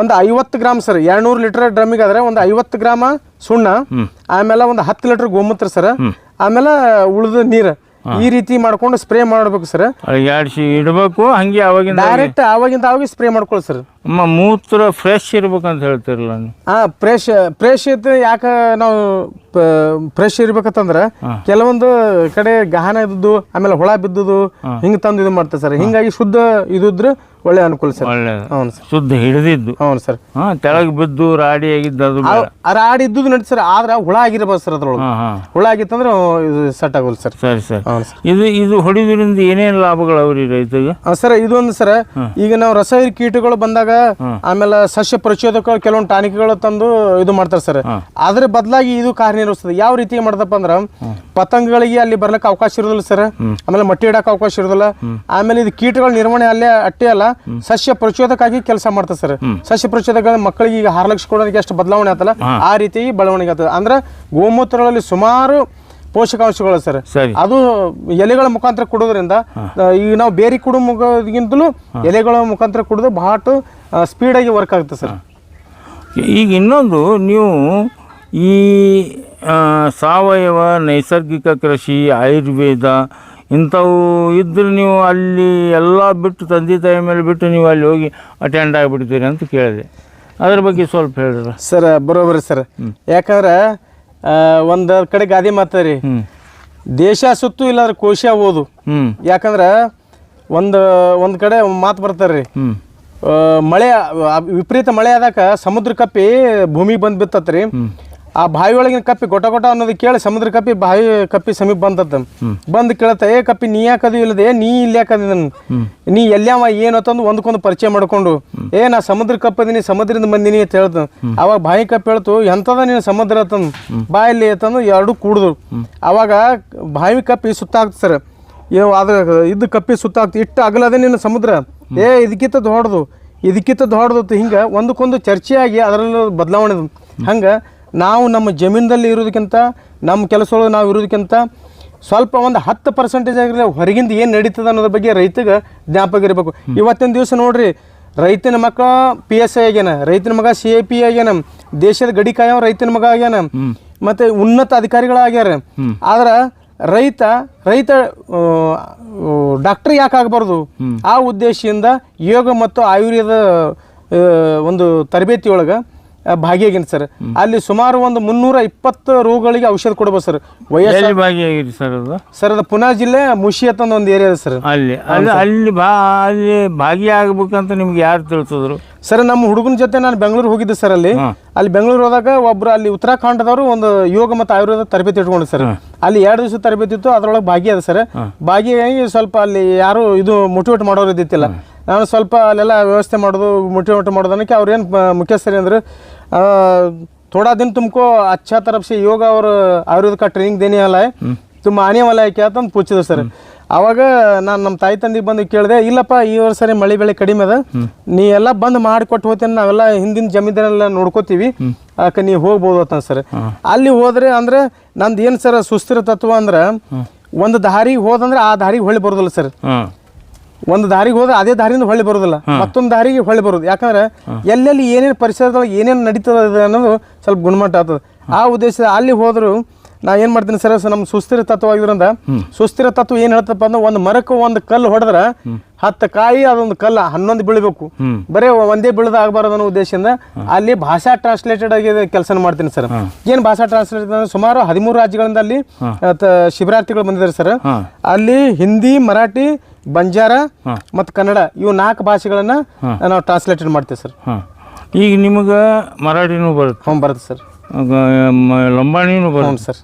ಒಂದು ಐವತ್ತು ಗ್ರಾಮ್ ಸರ್ ಎರಡ್ನೂರು ಲೀಟರ್ ಡ್ರಮ್ಮಿಗೆ ಆದ್ರೆ ಒಂದು ಐವತ್ತು ಗ್ರಾಮ ಸುಣ್ಣ ಆಮೇಲೆ ಒಂದು ಹತ್ತು ಲೀಟರ್ ಗೋಮೂತ್ರ ಸರ್. ಆಮೇಲೆ ಉಳಿದ ನೀರು. ಈ ರೀತಿ ಮಾಡ್ಕೊಂಡು ಸ್ಪ್ರೇ ಮಾಡ್ಬೇಕು ಸರ್. ಇಡಬೇಕು ಹಂಗೆ ಅವಾಗಿಂದ ಡೈರೆಕ್ಟ್ ಆವಾಗಿಂದ ಅವಾಗ ಸ್ಪ್ರೇ ಮಾಡ್ಕೊಳ್ಳಿ ಸರ್. ಅಮ್ಮ ಮೂತ್ರ ಫ್ರೆಶ್ ಇರ್ಬೇಕಂತ ಹೇಳ್ತಿರಲ್ಲ ನೀವು ಹಾ ಫ್ರೆಶ್ ಫ್ರೆಶ್ ಇತ್ತು ಯಾಕೆ ನಾವು ಫ್ರೆಶ್ ಇರ್ಬೇಕಂತಂದ್ರೆ ಕೆಲವೊಂದು ಕಡೆ ಗಹನ ಇದ್ದು ಆಮೇಲೆ ಹುಳ ಬಿದ್ದುದು ಹಿಂಗೆ ತಂದು ಇದು ಮಾಡ್ತಾರೆ ಸರ್. ಹಿಂಗಾಗಿ ಶುದ್ಧ ಇದಿದ್ರೆ ಒಳ್ಳೆ ಅನುಕೂಲ ಸರ್. ಹೌದು ಸರ್. ಶುದ್ಧ ಹಿಡಿದಿದ್ದು. ಹೌದು ಸರ್. ಹಾಂ ತೆಳಗೆ ಬಿದ್ದು ರಾಡಿ ಆಗಿದ್ದು ಅದು ಬೇಡ. ಆಡಿ ಇದ್ದುದು ನಡಿ ಸರ್. ಆದ್ರೆ ಹುಳ ಆಗಿರ್ಬೋದು ಸರ್ ಅದ್ರೊಳಗೆ. ಹಾಂ ಹಾಂ. ಹುಳ ಆಗಿತ್ತಂದ್ರೆ ಇದು ಸೆಟ್ ಆಗೋಲ್ಲ ಸರ್. ಸರಿ ಸರಿ. ಇದು ಇದು ಹೊಡಿದ್ರಿಂದ ಏನೇನು ಲಾಭಗಳು ಅವ್ರಿ ರೈತಗೆ ಆ, ಸರ್ ಇದೊಂದು ಸರ್ ಈಗ ನಾವು ರಸಾಯನಿಕ ಕೀಟಗಳು ಬಂದಾಗ ಆಮೇಲೆ ಸಸ್ಯ ಪ್ರಚೋದಕ ಕೆಲವೊಂದು ಟಾನಿಕ್ಗಳು ತಂದು ಇದು ಮಾಡ್ತಾರೆ ಸರ್. ಅದ್ರ ಬದಲಾಗಿ ಇದು ಕಾರ್ಯನಿರ್ವಹಿಸ್ತದೆ ಯಾವ ರೀತಿ ಮಾಡ್ದಪ್ಪ ಅಂದ್ರ ಪತಂಗಗಳಿಗೆ ಅಲ್ಲಿ ಬರ್ಲಿಕ್ಕೆ ಅವಕಾಶ ಇರೋದಿಲ್ಲ ಸರ್. ಆಮೇಲೆ ಮಟ್ಟಿ ಇಡಕ್ಕೆ ಅವಕಾಶ ಇರೋದಿಲ್ಲ. ಆಮೇಲೆ ಇದು ಕೀಟಗಳ ನಿರ್ವಹಣೆ ಅಲ್ಲೇ ಅಟ್ಟೆ ಅಲ್ಲ ಸಸ್ಯ ಪ್ರಚೋದಕಾಗಿ ಕೆಲಸ ಮಾಡ್ತದೆ ಸರ್. ಸಸ್ಯ ಪ್ರಚೋದಕ ಮಕ್ಕಳಿಗೆ ಈಗ ಹಾರ್ಲಕ್ಷ ಕೊಡೋದಕ್ಕೆ ಎಷ್ಟು ಬದಲಾವಣೆ ಆತಲ್ಲ ಆ ರೀತಿ ಬೆಳವಣಿಗೆ ಆಗ್ತದೆ. ಅಂದ್ರೆ ಗೋಮೂತ್ರಗಳಲ್ಲಿ ಸುಮಾರು ಪೋಷಕಾಂಶಗಳು ಸರ್. ಅದು ಎಲೆಗಳ ಮುಖಾಂತರ ಕೊಡೋದ್ರಿಂದ ಈಗ ನಾವು ಬೇರೆ ಕೊಡೋ ಮುಖಗಿಂತಲೂ ಎಲೆಗಳ ಮುಖಾಂತರ ಕುಡಿದು ಬಹಳ ಸ್ಪೀಡಾಗಿ ವರ್ಕ್ ಆಗುತ್ತೆ ಸರ್. ಈಗ ಇನ್ನೊಂದು ನೀವು ಈ ಸಾವಯವ ನೈಸರ್ಗಿಕ ಕೃಷಿ ಆಯುರ್ವೇದ ಇಂಥವು ಇದ್ದರೆ ನೀವು ಅಲ್ಲಿ ಎಲ್ಲ ಬಿಟ್ಟು ತಂದೆ ತಾಯಿ ಮೇಲೆ ಬಿಟ್ಟು ನೀವು ಅಲ್ಲಿ ಹೋಗಿ ಅಟೆಂಡ್ ಆಗಿಬಿಡ್ತೀರಿ ಅಂತ ಕೇಳಿದೆ. ಅದ್ರ ಬಗ್ಗೆ ಸ್ವಲ್ಪ ಹೇಳಿದ್ರ? ಸರ್ ಬರೋಬರಿ ಸರ್. ಯಾಕಂದ್ರೆ ಒಂದು ಕಡೆ ಗಾದೆ ಮಾತಾರಿ ಹ್ಞೂ ದೇಶ ಸುತ್ತು ಇಲ್ಲಾದ್ರೆ ಕೋಶ ಓದು ಹ್ಞೂ ಯಾಕಂದ್ರೆ ಒಂದು ಒಂದು ಕಡೆ ಮಾತು ಬರ್ತಾರ್ರಿ. ಮಳೆ ವಿಪರೀತ ಮಳೆ ಆದಾಗ ಸಮುದ್ರ ಕಪ್ಪಿ ಭೂಮಿಗೆ ಬಂದು ಬಿತ್ತತ್ರಿ. ಆ ಬಾವಿ ಒಳಗಿನ ಕಪ್ಪಿ ಗೊಟ ಗೊಟ ಅನ್ನೋದು ಕೇಳಿ ಸಮುದ್ರ ಕಪ್ಪಿ ಬಾವಿ ಕಪ್ಪಿ ಸಮೀಪ ಬಂದತ್ತ. ಬಂದು ಕೇಳತ್ತ ಏ ಕಪ್ಪಿ ನೀ ಯಾಕದು ಇಲ್ಲದೆ? ನೀ ಇಲ್ಲಿ ಯಾಕದ ನೀ ಎಲ್ಲ್ಯಾವ ಏನು ಅಂತಂದು ಒಂದಕ್ಕೊಂದು ಪರಿಚಯ ಮಾಡ್ಕೊಂಡು? ಏ ನಾ ಸಮುದ್ರ ಕಪ್ಪದೀನಿ ಸಮುದ್ರದಿಂದ ಬಂದಿನಿ ಅಂತ ಹೇಳ್ತ. ಅವಾಗ ಬಾಯಿ ಕಪ್ಪಿ ಹೇಳ್ತು ಎಂತದ ನೀನು ಸಮುದ್ರ? ಬಾಯಿ ಬಾಯಲ್ಲಿ ಅಂತಂದು ಎರಡು ಕೂಡ್ದು. ಅವಾಗ ಬಾವಿ ಕಪ್ಪಿ ಸುತ್ತ ಸರ್. ಏನು ಅದ್ರ ಇದು ಕಪ್ಪಿ ಸುತ್ತಾಗ್ತಿ ಇಟ್ಟು ಅಗಲದೆ ನಿನ್ನ ಸಮುದ್ರ. ಏ ಇದಕ್ಕಿಂತ ದೊಡ್ಡದು ಇದಕ್ಕಿಂತ ದೊಡ್ಡದು ಹಿಂಗೆ ಒಂದಕ್ಕೊಂದು ಚರ್ಚೆಯಾಗಿ ಅದರಲ್ಲಿ ಬದಲಾವಣೆ ಹಂಗೆ ನಾವು ನಮ್ಮ ಜಮೀನದಲ್ಲಿ ಇರೋದಕ್ಕಿಂತ ನಮ್ಮ ಕೆಲಸಗಳು ನಾವು ಇರೋದಕ್ಕಿಂತ ಸ್ವಲ್ಪ ಒಂದು ಹತ್ತು ಪರ್ಸೆಂಟೇಜ್ ಆಗಿರಲಿ ಹೊರಗಿಂದ ಏನು ನಡೀತದೆ ಅನ್ನೋದ್ರ ಬಗ್ಗೆ ರೈತಗೆ ಜ್ಞಾಪಕ ಇರಬೇಕು. ಇವತ್ತಿನ ದಿವಸ ನೋಡ್ರಿ ರೈತನ ಮಕ್ಕ ಪಿ ಎಸ್ ಐ ಆಗ್ಯಾನ ರೈತನ ಮಗ ಸಿ ಎ ಪಿ ಆಗ್ಯಾನ ದೇಶದ ಗಡಿ ಕಾಯೋ ರೈತನ ಮಗ ಆಗ್ಯಾನ. ಮತ್ತೆ ಉನ್ನತ ಅಧಿಕಾರಿಗಳಾಗ್ಯಾರ. ಆದ್ರೆ ರೈತ ರೈತ ಡಾಕ್ಟರ್ ಯಾಕೆ ಆಗಬಾರ್ದು? ಆ ಉದ್ದೇಶದಿಂದ ಯೋಗ ಮತ್ತು ಆಯುರ್ವೇದ ಒಂದು ತರಬೇತಿ ಒಳಗೆ ಭಾಗಿಯಾಗಿನ ಸರ್. ಅಲ್ಲಿ ಸುಮಾರು ಒಂದು ಮುನ್ನೂರ ಇಪ್ಪತ್ತು ರೋಗಗಳಿಗೆ ಔಷಧ ಕೊಡ್ಬೋದು ಸರ್. ವಯಸ್ಸು ಎಲ್ಲಿ ಭಾಗಿಯಾಗಿರಿ ಸರ್ ಅದು? ಸರ್ ಅದು ಪುನಾ ಜಿಲ್ಲೆ ಮುಷಿ ಅಂತ ಒಂದು ಏರಿಯಾ ಇದೆ ಸರ್. ಅಲ್ಲಿ. ಅಲ್ಲಿ ಅಲ್ಲಿ ಬಾ ಅಲ್ಲಿ ಭಾಗಿಯಾಗಬೇಕಂತ ನಿಮ್ಗೆ ಯಾರು ತಿಳಿಸಿದ್ರು? ಸರ್ ನಮ್ಮ ಹುಡುಗನ ಜೊತೆ ನಾನು ಬೆಂಗಳೂರು ಹೋಗಿದ್ದೆ ಸರ್ ಅಲ್ಲಿ. ಅಲ್ಲಿ ಬೆಂಗಳೂರು ಹೋದಾಗ ಒಬ್ರು ಅಲ್ಲಿ ಉತ್ತರಾಖಂಡದವರು ಒಂದು ಯೋಗ ಮತ್ತು ಆಯುರ್ವೇದ ತರಬೇತಿ ಇಟ್ಕೊಂಡು ಸರ್. ಅಲ್ಲಿ ಎರಡು ದಿವಸ ತರಬೇತಿ ಇತ್ತು ಅದರೊಳಗೆ ಭಾಗಿಯಾದ ಸರ್. ಭಾಗಿಯಾಗಿ ಸ್ವಲ್ಪ ಅಲ್ಲಿ ಯಾರು ಇದು ಮೋಟಿವೇಟ್ ಮಾಡೋರು ಇದ್ದಿತ್ತಿಲ್ಲ ನಾನು ಸ್ವಲ್ಪ ಅಲ್ಲೆಲ್ಲ ವ್ಯವಸ್ಥೆ ಮಾಡೋದು ಮೋಟಿವೇಟ್ ಮಾಡೋದನ್ನಕ್ಕೆ ಅವ್ರೇನು ಮುಖ್ಯಸ್ಥರಿ ಅಂದ್ರೆ थोड़ा दिन तुमको अच्छा तरफ से योग और आयुर्वेद का ट्रेनिंग देने वाला है तुम आने वाला है क्या ಅಂತ ಪೂಚಿದ್ರು ಸರ್ ಅವಾಗ ನಾನು ನಮ್ಮ ತಾಯಿ ತಂದಿಗೆ ಬಂದು ಕೇಳಿದೆ ಇಲ್ಲಪ್ಪ ಈ ವರ್ಷ ಮಳೆ ಬೆಳೆ ಕಡಿಮೆ ಅದ ನೀ ಎಲ್ಲ ಬಂದು ಮಾಡಿಕೊಟ್ಟು ಹೋಗ್ತೇನೆ ನಾವೆಲ್ಲ ಹಿಂದಿನ ಜಮೀನ್ದಾರೆಲ್ಲ ನೋಡ್ಕೋತೀವಿ ಅದಕ್ಕೆ ನೀವು ಹೋಗ್ಬೋದು ಅಂತ ಸರ್ ಅಲ್ಲಿ ಹೋದ್ರೆ ಅಂದ್ರೆ ನಂದು ಏನು ಸರ್ ಸುಸ್ಥಿರ ತತ್ವ ಅಂದ್ರೆ ಒಂದು ದಾರಿಗೆ ಹೋದಂದ್ರೆ ಆ ದಾರಿಗೆ ಹೊಳ್ಳಿ ಬರೋದಿಲ್ಲ ಸರ್ ಹಾಂ ಒಂದು ದಾರಿಗೆ ಹೋದ್ರೆ ಅದೇ ದಾರಿಯಿಂದ ಹೊಳ್ಳಿ ಬರೋದಿಲ್ಲ. ಮತ್ತೊಂದು ದಾರಿಗೆ ಹೊಳ್ಳಿ ಬರೋದು. ಯಾಕಂದ್ರೆ ಎಲ್ಲೆಲ್ಲಿ ಏನೇನು ಪರಿಸರದೊಳಗೆ ಏನೇನು ನಡೀತದೆ ಅನ್ನೋದು ಸ್ವಲ್ಪ ಗುಣಮಟ್ಟ ಆಗ್ತದೆ. ಆ ಉದ್ದೇಶ ಅಲ್ಲಿ ಹೋದ್ರು ನಾ ಏನು ಮಾಡ್ತೀನಿ ಸರ್ ನಮ್ಮ ಸುಸ್ಥಿರ ತತ್ವ ಆಗಿದ್ರಿಂದ ಸುಸ್ಥಿರ ತತ್ವ ಏನು ಹೇಳ್ತಪ್ಪ ಅಂದ್ರೆ ಒಂದು ಮರಕ್ಕೆ ಒಂದು ಕಲ್ಲು ಹೊಡೆದ್ರೆ ಹತ್ತು ಕಾಯಿ ಅದೊಂದು ಕಲ್ಲ ಹನ್ನೊಂದು ಬೀಳಬೇಕು. ಬರೇ ಒಂದೇ ಬೀಳದ ಆಗಬಾರದು ಅನ್ನೋ ಉದ್ದೇಶದಿಂದ ಅಲ್ಲಿ ಭಾಷಾ ಟ್ರಾನ್ಸ್ಲೇಟೆಡ್ ಆಗಿ ಕೆಲಸ ಮಾಡ್ತೀನಿ ಸರ್. ಏನು ಭಾಷಾ ಟ್ರಾನ್ಸ್ಲೇಟೆಡ್ ಅಂದ್ರೆ ಸುಮಾರು ಹದಿಮೂರು ರಾಜ್ಯಗಳಿಂದ ಅಲ್ಲಿ ಶಿಬಿರಾರ್ಥಿಗಳು ಬಂದಿದ್ದಾರೆ ಸರ್. ಅಲ್ಲಿ ಹಿಂದಿ ಮರಾಠಿ ಬಂಜಾರ ಮತ್ತು ಕನ್ನಡ ಇವು ನಾಲ್ಕು ಭಾಷೆಗಳನ್ನ ನಾವು ಟ್ರಾನ್ಸ್ಲೇಟೆಡ್ ಮಾಡ್ತೀವಿ ಸರ್. ಈಗ ನಿಮಗೆ ಮರಾಠಿನೂ ಬರುತ್ತೆ. ಹ್ಞೂ ಬರುತ್ತೆ ಸರ್. ಲಂಬಾಣಿನೂ ಹ್ಞೂ ಬರುತ್ತೆ ಸರ್.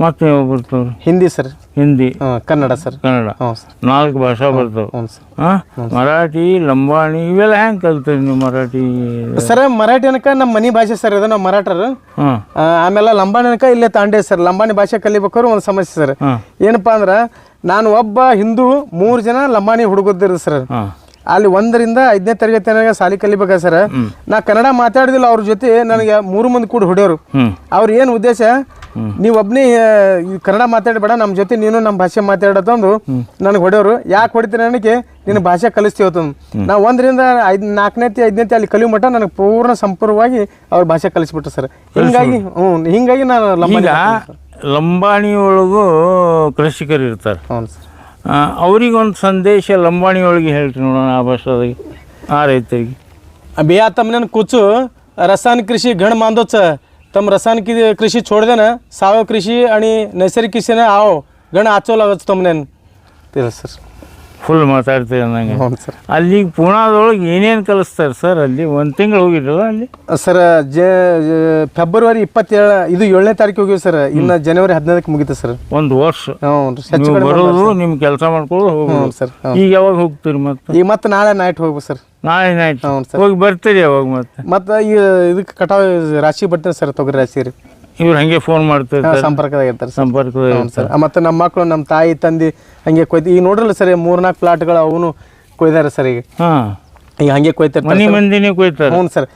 ಮತ್ತೆ ಯಾವ ಬರ್ತಾವ್ರಿ ಹಿಂದಿ ಸರ್. ಹಿಂದಿ. ಹಾಂ ಕನ್ನಡ ಸರ್. ಕನ್ನಡ. ಹ್ಞೂ ಸರ್. ನಾಲ್ಕು ಭಾಷಾ ಬರ್ತವೆ. ಹ್ಞೂ ಸರ್. ಹಾಂ ಮರಾಠಿ ಲಂಬಾಣಿ ಇವೆಲ್ಲ ಹೆಂಗೆ ಕಲ್ತೀರಿ ನೀವು ಮರಾಠಿ? ಸರ್ ಮರಾಠಿ ಅನಕ ನಮ್ಮ ಮನೆ ಭಾಷೆ ಸರ್ ಇದು ನಾವು ಮರಾಠರು. ಹಾಂ. ಆ, ಆಮೇಲೆ ಲಂಬಾಣಿ ಅನಕ ಇಲ್ಲೇ ತಾಂಡೆ ಸರ್. ಲಂಬಾಣಿ ಭಾಷೆ ಕಲಿಬೇಕಾದ್ರೆ ಒಂದು ಸಮಸ್ಯೆ ಸರ್. ಏನಪ್ಪಾ ಅಂದ್ರೆ ನಾನು ಒಬ್ಬ ಹಿಂದೂ ಮೂರು ಜನ ಲಂಬಾಣಿ ಹುಡುಗದ್ದಿರ ಸರ್. ಹಾಂ. ಅಲ್ಲಿ ಒಂದರಿಂದ ಐದನೇ ತರಗತಿ ನನಗೆ ಸಾಲಿ ಕಲಿಬೇಕ ಸರ್? ನಾ ಕನ್ನಡ ಮಾತಾಡಿದಿಲ್ಲ ಅವ್ರ ಜೊತೆ ನನಗೆ ಮೂರು ಮಂದಿ ಕೂಡ ಹೊಡೆಯೋರು. ಅವ್ರ ಏನು ಉದ್ದೇಶ? ನೀವು ಒಬ್ಬನೇ ಕನ್ನಡ ಮಾತಾಡಬೇಡ ನಮ್ಮ ಜೊತೆ ನೀನು ನಮ್ಮ ಭಾಷೆ ಮಾತಾಡತ್ತಂದು ನನಗೆ ಹೊಡೆಯೋರು. ಯಾಕೆ ಹೊಡಿತೀನಿ ನನಗೆ? ನಿನ್ನ ಭಾಷೆ ಕಲಿಸ್ತೀವತ್ತು ನಾ ಒಂದರಿಂದ ಐದ್ ನಾಲ್ಕನೇತಿ ಐದನೇತಿ ಅಲ್ಲಿ ಕಲಿಯೋ ಮಟ್ಟ ನನಗೆ ಪೂರ್ಣ ಸಂಪೂರ್ಣವಾಗಿ ಅವ್ರ ಭಾಷೆ ಕಲಿಸ್ಬಿಟ್ರು ಸರ್. ಹಿಂಗಾಗಿ ಹ್ಞೂ ಹಿಂಗಾಗಿ ನಾನು ಲಂಬಾಣಿ ಒಳಗೂ ಕೃಷಿಕರು ಇರ್ತಾರೆ. ಹ್ಞೂ ಸರ್. ಅವ್ರಿಗೊಂದು ಸಂದೇಶ ಲಂಬಾಣಿ ಒಳಗೆ ಹೇಳ್ರಿ ನೋಡೋಣ ಆ ಭಾಷೆದಾಗೆ ಆ ರೈತರಿಗೆ बिया तमने कुछ रसायन कृषी घण मानदोच तम रसायन की कृषी छोड दे ना सावयव कृषी आणि नैसर्गिक कृषीने आओ घण आचो लागत तमने ಸರ್ ಫುಲ್ ಮಾತಾಡ್ತೀವಿ ಅನ್ನಂಗೆ ಹ್ಞೂ ಸರ್. ಅಲ್ಲಿಗೆ ಪುಣಾದೊಳಗೆ ಏನೇನು ಕಲಿಸ್ತಾರೆ ಸರ್ ಅಲ್ಲಿ? ಒಂದು ತಿಂಗಳು ಹೋಗಿರಲ್ಲ ಅಲ್ಲಿ? ಸರ್ ಜ ಫೆಬ್ರವರಿ ಇಪ್ಪತ್ತೇಳು ಇದು ಏಳನೇ ತಾರೀಕು ಹೋಗಿವಿ ಸರ್. ಇನ್ನು ಜನವರಿ ಹದಿನೈದಕ್ಕೆ ಮುಗಿತು ಸರ್. ಒಂದು ವರ್ಷ. ಹ್ಞೂ ಹೆಚ್ಚು ನೀವು ಕಡಿಮೆ ಬರೋದು ನಿಮ್ಮ ಕೆಲಸ ಮಾಡ್ಕೊಳ್ಳೋದು ಹೋಗೋದು ಹ್ಞೂ ಸರ್ ಹ್ಞೂ. ಈಗ ಯಾವಾಗ ಹೋಗ್ತೀರಿ ಮತ್ತೆ? ಈಗ ಮತ್ತೆ ನಾಳೆ ನೈಟ್ ಹೋಗ್ಬೇಕು ಸರ್. ನಾಳೆ ನೈಟ್ ಹ್ಞೂ ಸರ್. ಹೋಗಿ ಬರ್ತೀರಿ ಯಾವಾಗ ಮತ್ತೆ? ಮತ್ತೆ ಈಗ ಇದಕ್ಕೆ ಕಟಾವು ರಾಶಿ ಬರ್ತೀನಿ ಸರ್ ತೊಗರಿ ರಾಶಿ ರೀ. ಇವ್ರು ಹಂಗೆ ಫೋನ್ ಮಾಡ್ತಾರೆ ಸಂಪರ್ಕದಾಗ ಇರ್ತಾರೆ ಸಂಪರ್ಕ ಸಂಪರ್ಕದ ಮತ್ತೆ ನಮ್ಮ ಮಕ್ಕಳು ನಮ್ಮ ತಾಯಿ ತಂದೆ ಹಂಗೆ ಕೊಯ್ದು ಈಗ ನೋಡ್ರಲ್ಲ ಸರ್ ಮೂರ್ನಾಲ್ಕು ಪ್ಲಾಟ್ಗಳು ಅವನು ಕೊಯ್ದಾರೆ ಸರ್ ಈಗ. ಹಾಂ. ಈಗ ಹಂಗೆ ಕೊಯ್ತಾರೆ ಮನೆ ಮಂದಿನೇ ಕೊಯ್ತಾರೆ. ಹ್ಞೂ ಸರ್.